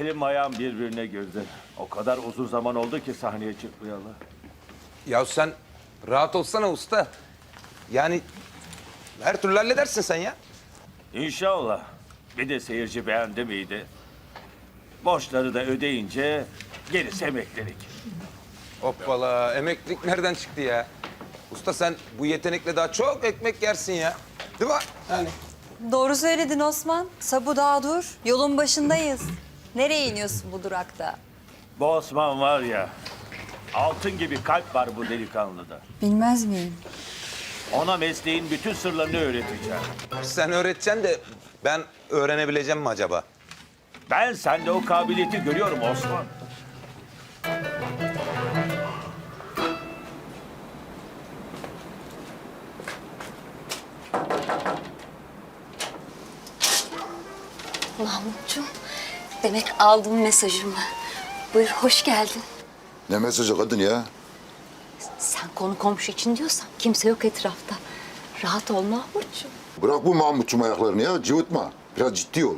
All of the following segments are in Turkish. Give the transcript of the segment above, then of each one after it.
Elim ayağım birbirine girdi. O kadar uzun zaman oldu ki sahneye çıkmayalı. Ya sen rahat olsana usta. Yani her türlü halledersin sen ya. İnşallah. Bir de seyirci beğendi miydi? Borçları da ödeyince gerisi emeklilik. Hoppala emeklilik nereden çıktı ya? Usta sen bu yetenekle daha çok ekmek yersin ya. Değil mi? Yani. Doğru söyledin Osman. Sabu daha dur. Yolun başındayız. Nereye iniyorsun bu durakta? Bu Osman var ya, altın gibi kalp var bu delikanlıda. Bilmez miyim? Ona mesleğin bütün sırlarını öğreteceğim. Sen öğreteceksin de ben öğrenebileceğim mi acaba? Ben sende o kabiliyeti görüyorum Osman. Mahmutcuğum, demek aldın mesajımı. Buyur, hoş geldin. Ne mesajı kadın ya? Sen konu komşu için diyorsan kimse yok etrafta. Rahat ol Mahmutcuğum. Bırak bu Mahmutçum ayaklarını ya, cıvıtma. Biraz ciddi ol.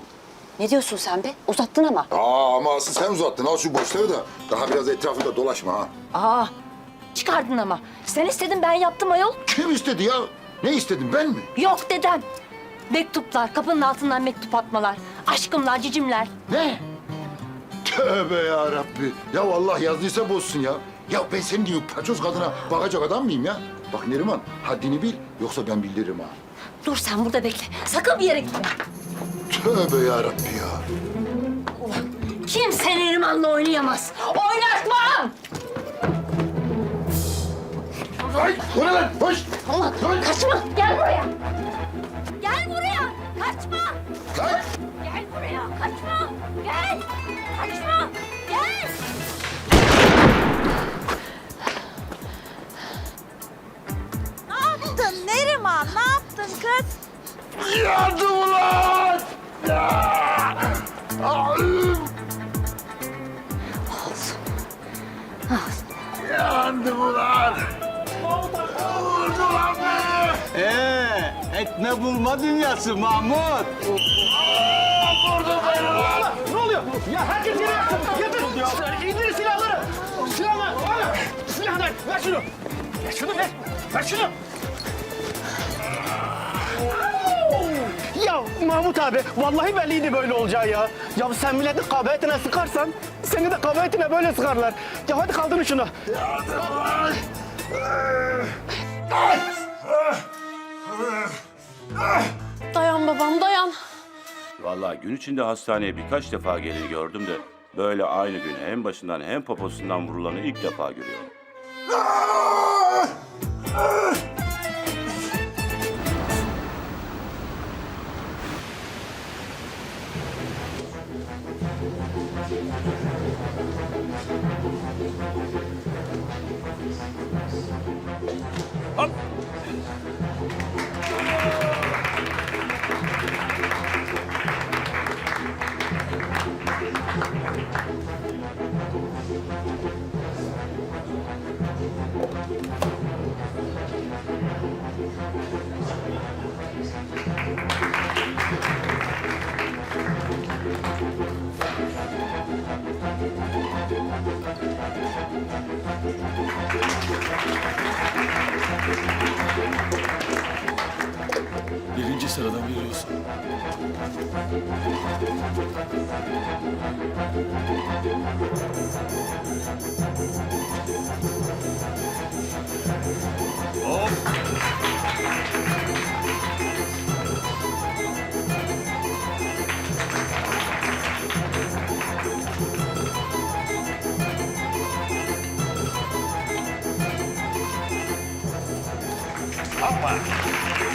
Ne diyorsun sen be? Uzattın ama. Aa ama asıl sen uzattın. Al şu boşları da daha biraz etrafında dolaşma ha. Aa, çıkardın ama. Sen istedin ben yaptım ayol. Kim istedi ya? Ne istedim ben mi? Yok dedem. Mektuplar, kapının altından mektup atmalar. Aşkımlar, cicimler. Ne? Tövbe ya Rabbi. Ya Allah yazdıysa bozsun ya. Ya ben senin gibi paçoz kadına bakacak adam mıyım ya? Bak Neriman haddini bil yoksa ben bildiririm ha. Dur sen burada bekle. Sakın bir yere gitme. Tövbe ya Rabbi ya. Kimse Neriman'la oynayamaz. Oynatmam! Ay o ne lan? Hoş. Aman kaçma. Gel buraya. Yardım ulan! Yandım ulan! Vurdular beni! Ee, etme bulma dünyası Mahmut. Vurdu beni lan! Ne oluyor? Ya herkes yere yatsın. Yatın. İndirin silahları. Silahlar. Silahlar. Ver şunu. Ver şunu ver. Ver şunu. Mahmut abi, vallahi belliydi böyle olacağı ya. Ya sen milletin kabahatine sıkarsan, seni de kabahatine böyle sıkarlar. Ya hadi kaldırın şunu. Dayan babam dayan. Vallahi gün içinde hastaneye birkaç defa geleni gördüm de böyle aynı gün hem başından hem poposundan vurulanı ilk defa görüyorum. Birinci sıradan veriyorsun. 好吧。